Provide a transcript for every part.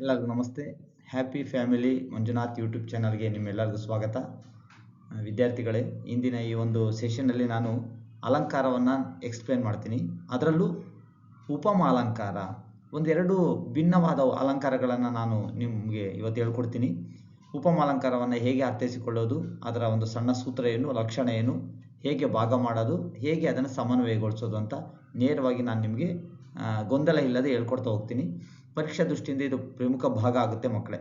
ಎಲ್ಲರಿಗೂ ನಮಸ್ತೆ. Happy family Manjunath YouTube ಚಾನಲ್ಗೆ ನಿಮ್ಮೆಲ್ಲರಿಗೂ ಸ್ವಾಗತ. ವಿದ್ಯಾರ್ಥಿಗಳೇ, ಇಂದಿನ ಈ ಒಂದು ಸೆಷನ್ನಲ್ಲಿ ನಾನು ಅಲಂಕಾರವನ್ನು ಎಕ್ಸ್ಪ್ಲೇನ್ ಮಾಡ್ತೀನಿ. ಅದರಲ್ಲೂ ಉಪಮ ಅಲಂಕಾರ, ಒಂದೆರಡು ಭಿನ್ನವಾದ ಅಲಂಕಾರಗಳನ್ನು ನಾನು ನಿಮಗೆ ಇವತ್ತು ಹೇಳ್ಕೊಡ್ತೀನಿ. ಉಪಮ ಅಲಂಕಾರವನ್ನು ಹೇಗೆ ಅರ್ಥೈಸಿಕೊಳ್ಳೋದು, ಅದರ ಒಂದು ಸಣ್ಣ ಸೂತ್ರ ಏನು, ಲಕ್ಷಣ ಏನು, ಹೇಗೆ ಭಾಗ ಮಾಡೋದು, ಹೇಗೆ ಅದನ್ನು ಸಮನ್ವಯಗೊಳಿಸೋದು ಅಂತ ನೇರವಾಗಿ ನಾನು ನಿಮಗೆ ಗೊಂದಲ ಇಲ್ಲದೆ ಹೇಳ್ಕೊಡ್ತಾ ಹೋಗ್ತೀನಿ. ಪರೀಕ್ಷಾ ದೃಷ್ಟಿಯಿಂದ ಇದು ಪ್ರಮುಖ ಭಾಗ ಆಗುತ್ತೆ ಮಕ್ಕಳೇ.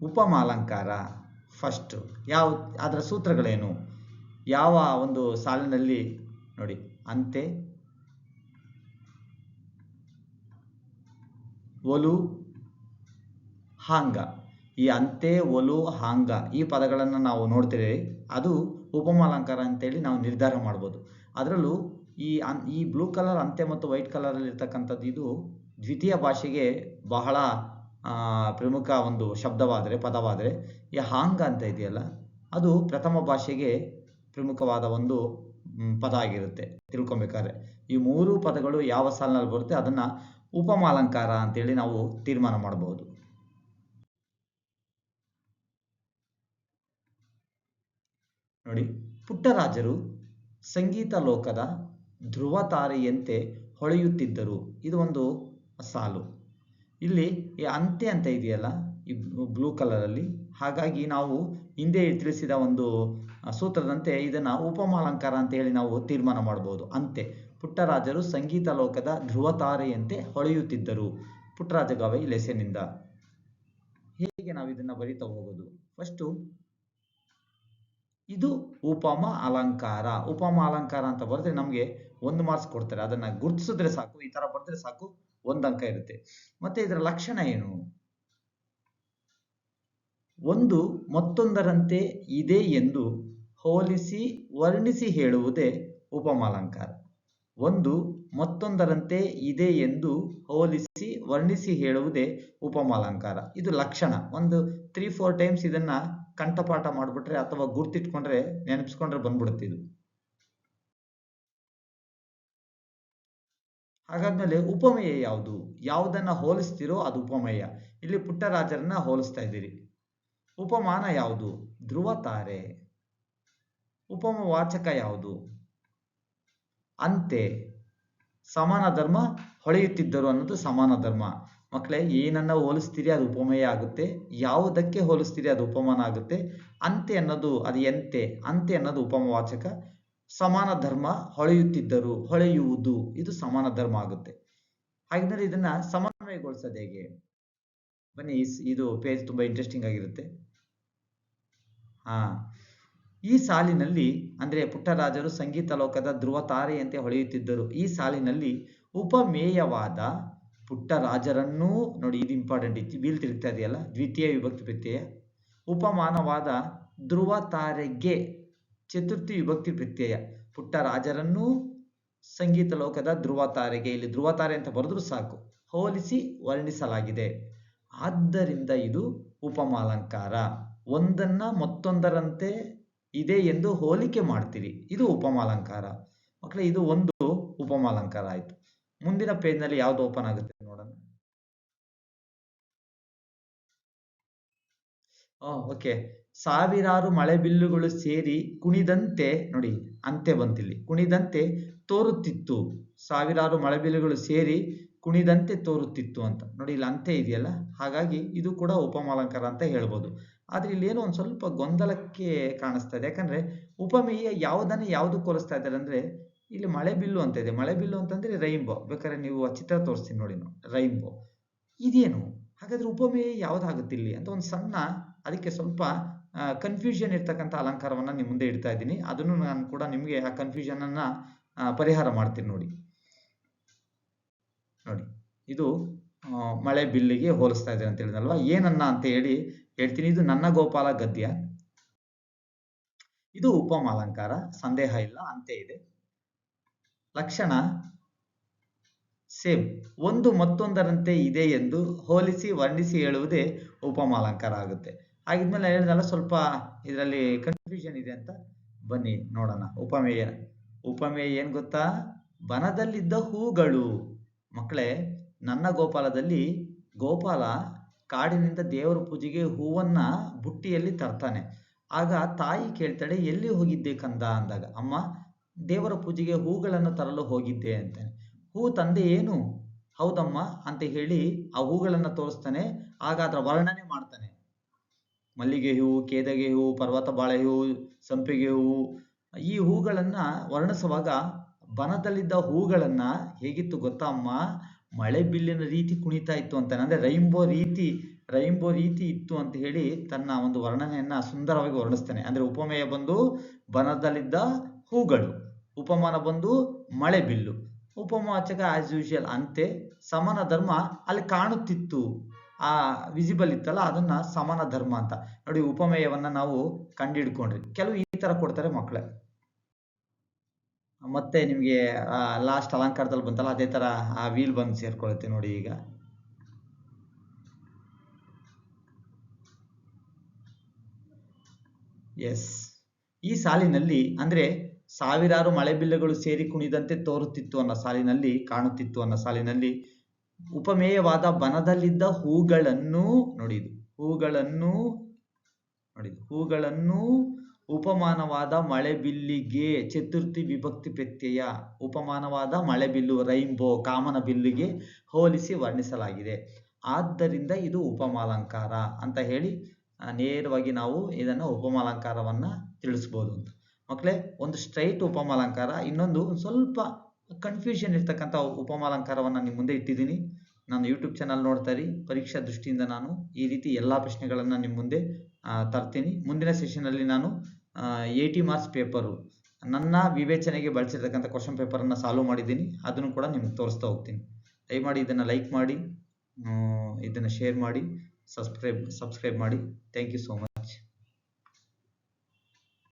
ಉಪಮಾಲಂಕಾರ ಫಸ್ಟ್ ಯಾವ, ಅದರ ಸೂತ್ರಗಳೇನು? ಯಾವ ಒಂದು ಸಾಲಿನಲ್ಲಿ, ನೋಡಿ, ಅಂತೆ, ಒಲು, ಹಾಂಗ. ಈ ಅಂತೆ, ಒಲು, ಹಾಂಗ ಈ ಪದಗಳನ್ನು ನಾವು ನೋಡ್ತೀವಿ ಅದು ಉಪಮಾಲಂಕಾರ ಅಂತೇಳಿ ನಾವು ನಿರ್ಧಾರ ಮಾಡ್ಬೋದು. ಅದರಲ್ಲೂ ಈ ಅನ್, ಈ ಬ್ಲೂ ಕಲರ್ ಅಂತೆ ಮತ್ತು ವೈಟ್ ಕಲರಲ್ಲಿ ಇರ್ತಕ್ಕಂಥದ್ದು ಇದು ದ್ವಿತೀಯ ಭಾಷೆಗೆ ಬಹಳ ಪ್ರಮುಖ ಒಂದು ಶಬ್ದವಾದರೆ, ಪದವಾದರೆ ಈ ಹಾಂಗ ಅಂತ ಇದೆಯಲ್ಲ, ಅದು ಪ್ರಥಮ ಭಾಷೆಗೆ ಪ್ರಮುಖವಾದ ಒಂದು ಪದ ಆಗಿರುತ್ತೆ. ತಿಳ್ಕೊಬೇಕಾದ್ರೆ ಈ ಮೂರು ಪದಗಳು ಯಾವ ಸಾಲಿನಲ್ಲಿ ಬರುತ್ತೆ, ಅದನ್ನು ಉಪಮಾಲಂಕಾರ ಅಂತೇಳಿ ನಾವು ತೀರ್ಮಾನ ಮಾಡಬಹುದು. ನೋಡಿ, ಪುಟ್ಟರಾಜರು ಸಂಗೀತ ಲೋಕದ ಧ್ರುವ ತಾರೆಯಂತೆ ಹೊಳೆಯುತ್ತಿದ್ದರು. ಇದು ಒಂದು ಸಾಲು. ಇಲ್ಲಿ ಈ ಅಂತೆ ಅಂತ ಇದೆಯಲ್ಲ, ಈ ಬ್ಲೂ ಕಲರಲ್ಲಿ ಹಾಗಾಗಿ ನಾವು ಹಿಂದೆ ತಿಳಿಸಿದ ಒಂದು ಸೂತ್ರದಂತೆ ಇದನ್ನು ಉಪಮಾಲಂಕಾರ ಅಂತ ಹೇಳಿ ನಾವು ತೀರ್ಮಾನ ಮಾಡಬಹುದು ಅಂತೆ. ಪುಟ್ಟರಾಜರು ಸಂಗೀತ ಲೋಕದ ಧ್ರುವ ತಾರೆಯಂತೆ ಹೊಳೆಯುತ್ತಿದ್ದರು. ಪುಟ್ಟರಾಜ ಗವೈ ಲೆಸೆನಿಂದ. ಹೇಗೆ ನಾವು ಇದನ್ನು ಬರಿತಾ ಹೋಗೋದು? ಫಸ್ಟು ಇದು ಉಪಮ ಅಲಂಕಾರ. ಉಪಮ ಅಲಂಕಾರ ಅಂತ ಬರೆದ್ರೆ ನಮಗೆ ಒಂದು ಮಾರ್ಕ್ಸ್ ಕೊಡ್ತಾರೆ. ಅದನ್ನ ಗುರುತಿಸಿದ್ರೆ ಸಾಕು, ಈ ತರ ಬರೆದ್ರೆ ಸಾಕು, ಒಂದು ಅಂಕ ಇರುತ್ತೆ. ಮತ್ತೆ ಇದರ ಲಕ್ಷಣ ಏನು? ಒಂದು ಮತ್ತೊಂದರಂತೆ ಇದೆ ಎಂದು ಹೋಲಿಸಿ, ವರ್ಣಿಸಿ ಹೇಳುವುದೇ ಉಪಮಾಲಂಕಾರ ಒಂದು ಮತ್ತೊಂದರಂತೆ ಇದೆ ಎಂದು ಹೋಲಿಸಿ, ವರ್ಣಿಸಿ ಹೇಳುವುದೇ ಉಪಮಾಲಂಕಾರ ಇದು ಲಕ್ಷಣ. ಒಂದು ತ್ರೀ ಫೋರ್ ಟೈಮ್ಸ್ ಇದನ್ನ ಕಂಠಪಾಠ ಮಾಡಿಬಿಟ್ರೆ ಅಥವಾ ಗುರ್ತಿಟ್ಕೊಂಡ್ರೆ ನೆನಪಿಸ್ಕೊಂಡ್ರೆ ಬಂದ್ಬಿಡುತ್ತೆ ಇದು. ಹಾಗಾದ್ಮೇಲೆ ಉಪಮೇಯ ಯಾವುದು? ಯಾವುದನ್ನ ಹೋಲಿಸ್ತಿರೋ ಅದು ಉಪಮೇಯ. ಇಲ್ಲಿ ಪುಟ್ಟರಾಜರನ್ನ ಹೋಲಿಸ್ತಾ ಇದ್ದೀರಿ. ಉಪಮಾನ ಯಾವುದು? ಧ್ರುವ ತಾರೆ ಉಪಮ ವಾಚಕ ಯಾವುದು? ಅಂತೆ. ಸಮಾನ ಧರ್ಮ ಹೊಳೆಯುತ್ತಿದ್ದರು ಅನ್ನೋದು ಸಮಾನ ಧರ್ಮ. ಮಕ್ಕಳೇ ಏನನ್ನ ಹೋಲಿಸ್ತೀರಿ ಅದು ಉಪಮೇಯ ಆಗುತ್ತೆ. ಯಾವುದಕ್ಕೆ ಹೋಲಿಸ್ತೀರಿ ಅದು ಉಪಮಾನ ಆಗುತ್ತೆ. ಅಂತೆ ಅನ್ನೋದು ಅದು ಎಂತೆ, ಅಂತೆ ಅನ್ನೋದು ಉಪಮವಾಚಕ. ಸಮಾನ ಧರ್ಮ ಹೊಳೆಯುತ್ತಿದ್ದರು ಹೊಳೆಯುವುದು, ಇದು ಸಮಾನ ಧರ್ಮ ಆಗುತ್ತೆ. ಹಾಗಿದ್ರೆ ಇದನ್ನ ಸಮನ್ವಯಗೊಳಿಸೋದು ಹೇಗೆ? ಬನ್ನಿ ಇದು ಪೇಜ್ ತುಂಬಾ ಇಂಟ್ರೆಸ್ಟಿಂಗ್ ಆಗಿರುತ್ತೆ. ಹಾ, ಈ ಸಾಲಿನಲ್ಲಿ, ಅಂದ್ರೆ ಪುಟ್ಟರಾಜರು ಸಂಗೀತ ಲೋಕದ ಧ್ರುವ ತಾರೆಯಂತೆ ಹೊಳೆಯುತ್ತಿದ್ದರು. ಈ ಸಾಲಿನಲ್ಲಿ ಉಪಮೇಯವಾದ ಪುಟ್ಟರಾಜರನ್ನೂ ನೋಡಿ ಇದು ಇಂಪಾರ್ಟೆಂಟ್ ಇತ್ತು. ಬೀಲ್ ತಿರುಗ್ತಾ ಇದೆಯಲ್ಲ ದ್ವಿತೀಯ ವಿಭಕ್ತಿ ಪ್ರತ್ಯಯ. ಉಪಮಾನವಾದ ಧ್ರುವ ತಾರೆಗೆ ಚತುರ್ಥಿ ವಿಭಕ್ತಿ ಪ್ರತ್ಯಯ. ಪುಟ್ಟ ರಾಜರನ್ನೂ ಸಂಗೀತ ಲೋಕದ ಧ್ರುವ ತಾರೆಗೆ ಇಲ್ಲಿ ಧ್ರುವ ತಾರೆ ಅಂತ ಬರೆದ್ರು ಸಾಕು. ಹೋಲಿಸಿ ವರ್ಣಿಸಲಾಗಿದೆ. ಆದ್ದರಿಂದ ಇದು ಉಪಮಾಲಂಕಾರ. ಒಂದನ್ನ ಮತ್ತೊಂದರಂತೆ ಇದೆ ಎಂದು ಹೋಲಿಕೆ ಮಾಡ್ತೀರಿ. ಇದು ಉಪಮಾಲಂಕಾರ. ಮಕ್ಕಳೇ, ಇದು ಒಂದು ಉಪಮಾಲಂಕಾರ ಆಯ್ತು. ಮುಂದಿನ ಪೇಜ್ನಲ್ಲಿ ಯಾವ್ದು ಓಪನ್ ಆಗುತ್ತೆ ನೋಡೋಣ. ಓಕೆ ಸಾವಿರಾರು ಮಳೆ ಬಿಲ್ಲುಗಳು ಸೇರಿ ಕುಣಿದಂತೆ, ನೋಡಿ, ಅಂತೆ ಬಂತಿಲ್ಲಿ. ಕುಣಿದಂತೆ ತೋರುತ್ತಿತ್ತು. ಸಾವಿರಾರು ಮಳೆ ಬಿಲ್ಲುಗಳು ಸೇರಿ ಕುಣಿದಂತೆ ತೋರುತ್ತಿತ್ತು ಅಂತ. ನೋಡಿ, ಇಲ್ಲಿ ಅಂತೆ ಇದೆಯಲ್ಲ? ಹಾಗಾಗಿ ಇದು ಕೂಡ ಉಪಮಾಲಂಕಾರ ಅಂತ ಹೇಳ್ಬೋದು. ಆದ್ರೆ ಇಲ್ಲಿ ಏನೋ ಒಂದ್ ಸ್ವಲ್ಪ ಗೊಂದಲಕ್ಕೆ ಕಾಣಿಸ್ತಾ ಇದೆ. ಯಾಕಂದ್ರೆ ಉಪಮೇಯ ಯಾವುದನ್ನ ಯಾವ್ದು ಕೋರಿಸ್ತಾ ಇದ್ದಾರೆ ಅಂದ್ರೆ ಇಲ್ಲಿ ಮಳೆ ಬಿಲ್ಲು ಅಂತ ಇದೆ. ಮಳೆ ಬಿಲ್ಲು ಅಂತಂದ್ರೆ ರೈನ್ಬೋ. ಬೇಕಾದ್ರೆ ನೀವು ಆ ಚಿತ್ರ ತೋರಿಸ್ತೀನಿ ನೋಡಿ ರೈನ್ಬೋ. ಇದೇನು? ಹಾಗಾದ್ರೆ ಉಪಮೇಯ ಯಾವ್ದಾಗುತ್ತೆ ಇಲ್ಲಿ ಅಂತ ಒಂದು ಸಣ್ಣ ಅದಕ್ಕೆ ಸ್ವಲ್ಪ ಕನ್ಫ್ಯೂಷನ್ ಇರ್ತಕ್ಕಂಥ ಅಲಂಕಾರವನ್ನ ನಿಮ್ಮ ಮುಂದೆ ಇಡ್ತಾ ಇದ್ದೀನಿ. ಅದನ್ನು ನಾನು ಕೂಡ ನಿಮಗೆ ಆ ಕನ್ಫ್ಯೂಷನ್ ಅನ್ನ ಪರಿಹಾರ ಮಾಡ್ತೀನಿ ನೋಡಿ. ನೋಡಿ ಇದು ಮಳೆ ಬಿಲ್ಲಿಗೆ ಹೋಲಿಸ್ತಾ ಇದೆ ಅಂತ ಹೇಳಿದಲ್ವಾ ಏನನ್ನ ಅಂತ ಹೇಳಿ ಹೇಳ್ತೀನಿ. ಇದು ನನ್ನ ಗೋಪಾಲ ಗದ್ಯ. ಇದು ಉಪಮಾಲಂಕಾರ ಸಂದೇಹ ಇಲ್ಲ ಅಂತೆ ಇದೆ. ಲಕ್ಷಣ? ಸೇಮ್. ಒಂದು ಮತ್ತೊಂದರಂತೆ ಇದೆ ಎಂದು ಹೋಲಿಸಿ, ವರ್ಣಿಸಿ ಹೇಳುವುದೇ ಉಪಮಾಲಂಕಾರ ಆಗುತ್ತೆ ಹಾಗಿದ್ಮೇಲೆ ಹೇಳಿದ್ನಲ್ಲ, ಸ್ವಲ್ಪ ಇದರಲ್ಲಿ ಕನ್ಫ್ಯೂಷನ್ ಇದೆ ಅಂತ. ಬನ್ನಿ, ನೋಡೋಣ. ಉಪಮೇಯ. ಉಪಮೇಯ ಏನ್ ಗೊತ್ತಾ? ಬನದಲ್ಲಿದ್ದ ಹೂಗಳು. ಮಕ್ಕಳೇ, ನನ್ನ ಗೋಪಾಲದಲ್ಲಿ ಗೋಪಾಲ ಕಾಡಿನಿಂದ ದೇವರ ಪೂಜೆಗೆ ಹೂವನ್ನ ಬುಟ್ಟಿಯಲ್ಲಿ ತರ್ತಾನೆ. ಆಗ ತಾಯಿ ಕೇಳ್ತಾಳೆ, ಎಲ್ಲಿ ಹೋಗಿದ್ದೆ ಕಂದ? ಅಂದಾಗ, ಅಮ್ಮ ದೇವರ ಪೂಜೆಗೆ ಹೂಗಳನ್ನು ತರಲು ಹೋಗಿದ್ದೆ ಅಂತಾನೆ ಹೂ ತಂದೆ ಏನು? ಹೌದಮ್ಮ ಅಂತ ಹೇಳಿ ಆ ಹೂಗಳನ್ನು ತೋರಿಸ್ತಾನೆ ಆಗ ಅದರ ವರ್ಣನೆ ಮಾಡ್ತಾನೆ. ಮಲ್ಲಿಗೆ ಹೂವು ಕೇದಗೆ ಹೂವು ಪರ್ವತ ಬಾಳೆ ಹೂವು ಸಂಪಿಗೆ ಹೂವು ಈ ಹೂಗಳನ್ನು ವರ್ಣಿಸುವಾಗ ಬನದಲ್ಲಿದ್ದ ಹೂಗಳನ್ನು ಹೇಗಿತ್ತು ಗೊತ್ತಾ ಅಮ್ಮ ಮಳೆ ಬಿಲ್ಲಿನ ರೀತಿ ಕುಣಿತಾ ಇತ್ತು ಅಂತಾನೆ ಅಂದ್ರೆ ರೈನ್ಬೋ ರೀತಿ ರೈನ್ಬೋ ರೀತಿ ಇತ್ತು ಅಂತ ಹೇಳಿ ತನ್ನ ಒಂದು ವರ್ಣನೆಯನ್ನ ಸುಂದರವಾಗಿ ವರ್ಣಿಸ್ತಾನೆ. ಅಂದ್ರೆ ಉಪಮೇಯ ಬಂದು ಬನದಲ್ಲಿದ್ದ ಹೂಗಳು. ಉಪಮಾನ ಬಂದು ಮಳೆ ಬಿಲ್ಲು. ಉಪಮಾಚಕ ಆಸ್ ಯೂಶುವಲ್ ಅಂತೆ ಸಮಾನ ಧರ್ಮ ಅಲ್ಲಿ ಕಾಣುತ್ತಿತ್ತು. ಆ ವಿಸಿಬಲ್ ಇತ್ತಲ್ಲ, ಅದನ್ನ ಸಮಾನ ಧರ್ಮ ಅಂತ. ನೋಡಿ, ಉಪಮೇಯವನ್ನ ನಾವು ಕಂಡಿಡ್ಕೊಂಡ್ರಿ ಕೆಲವು ಈ ತರ ಕೊಡ್ತಾರೆ ಮಕ್ಕಳೇ ಮತ್ತೆ ನಿಮಗೆ ಲಾಸ್ಟ್ ಅಲಂಕಾರದಲ್ಲಿ ಬಂತಲ್ಲ, ಅದೇ ತರ ಆ ವೀಲ್ ಬಂದು ಸೇರ್ಕೊಳ್ಳುತ್ತೆ ನೋಡಿ ಈಗ. ಎಸ್ ಈ ಸಾಲಿನಲ್ಲಿ ಅಂದ್ರೆ ಸಾವಿರಾರು ಮಳೆಬಿಲ್ಲುಗಳು ಸೇರಿ ಕುಣಿದಂತೆ ತೋರುತ್ತಿತ್ತು ಅನ್ನೋ ಸಾಲಿನಲ್ಲಿ, ಕಾಣುತ್ತಿತ್ತು ಅನ್ನೋ ಸಾಲಿನಲ್ಲಿ ಉಪಮೇಯವಾದ ಬನದಲ್ಲಿದ್ದ ಹೂಗಳನ್ನು ನೋಡಿ ಇದು ಹೂಗಳನ್ನು ನೋಡಿ ಹೂಗಳನ್ನು ಉಪಮಾನವಾದ ಮಳೆಬಿಲ್ಲಿಗೆ ಚತುರ್ಥಿ ವಿಭಕ್ತಿ ಪ್ರತ್ಯಯ, ಉಪಮಾನವಾದ ಮಳೆಬಿಲ್ಲು ರೈಂಬೋ ಕಾಮನ ಬಿಲ್ಲಿಗೆ ಹೋಲಿಸಿ ವರ್ಣಿಸಲಾಗಿದೆ. ಆದ್ದರಿಂದ ಇದು ಉಪಮಾಲಂಕಾರ ಅಂತ ಹೇಳಿ ನೇರವಾಗಿ ನಾವು ಇದನ್ನು ಉಪಮಾಲಂಕಾರವನ್ನ ತಿಳಿಸ್ಬೋದು ಅಂತ. ಮಕ್ಕಳೇ ಒಂದು ಸ್ಟ್ರೈಟ್ ಉಪಮಾಲಂಕಾರ, ಇನ್ನೊಂದು ಸ್ವಲ್ಪ ಕನ್ಫ್ಯೂಷನ್ ಇರ್ತಕ್ಕಂಥ ಉಪಮಾಲಂಕಾರವನ್ನು ನಿಮ್ಮ ಮುಂದೆ ಇಟ್ಟಿದ್ದೀನಿ. ನಾನು ಯೂಟ್ಯೂಬ್ ಚಾನಲ್ ನೋಡ್ತಾ ಇರಿ. ಪರೀಕ್ಷಾ ದೃಷ್ಟಿಯಿಂದ ನಾನು ಈ ರೀತಿ ಎಲ್ಲ ಪ್ರಶ್ನೆಗಳನ್ನು ನಿಮ್ಮ ಮುಂದೆ ತರ್ತೀನಿ. ಮುಂದಿನ ಸೆಷನಲ್ಲಿ ನಾನು ಏಯ್ಟಿ ಮಾರ್ಕ್ಸ್ ಪೇಪರು ನನ್ನ ವಿವೇಚನೆಗೆ ಬಳಸಿರ್ತಕ್ಕಂಥ ಕ್ವಶನ್ ಪೇಪರನ್ನು ಸಾಲ್ವ್ ಮಾಡಿದ್ದೀನಿ. ಅದನ್ನು ಕೂಡ ನಿಮ್ಗೆ ತೋರಿಸ್ತಾ ಹೋಗ್ತೀನಿ. ದಯಮಾಡಿ ಇದನ್ನು ಲೈಕ್ ಮಾಡಿ ಇದನ್ನು ಶೇರ್ ಮಾಡಿ ಸಬ್ಸ್ಕ್ರೈಬ್ ಸಬ್ಸ್ಕ್ರೈಬ್ ಮಾಡಿ. Thank you so much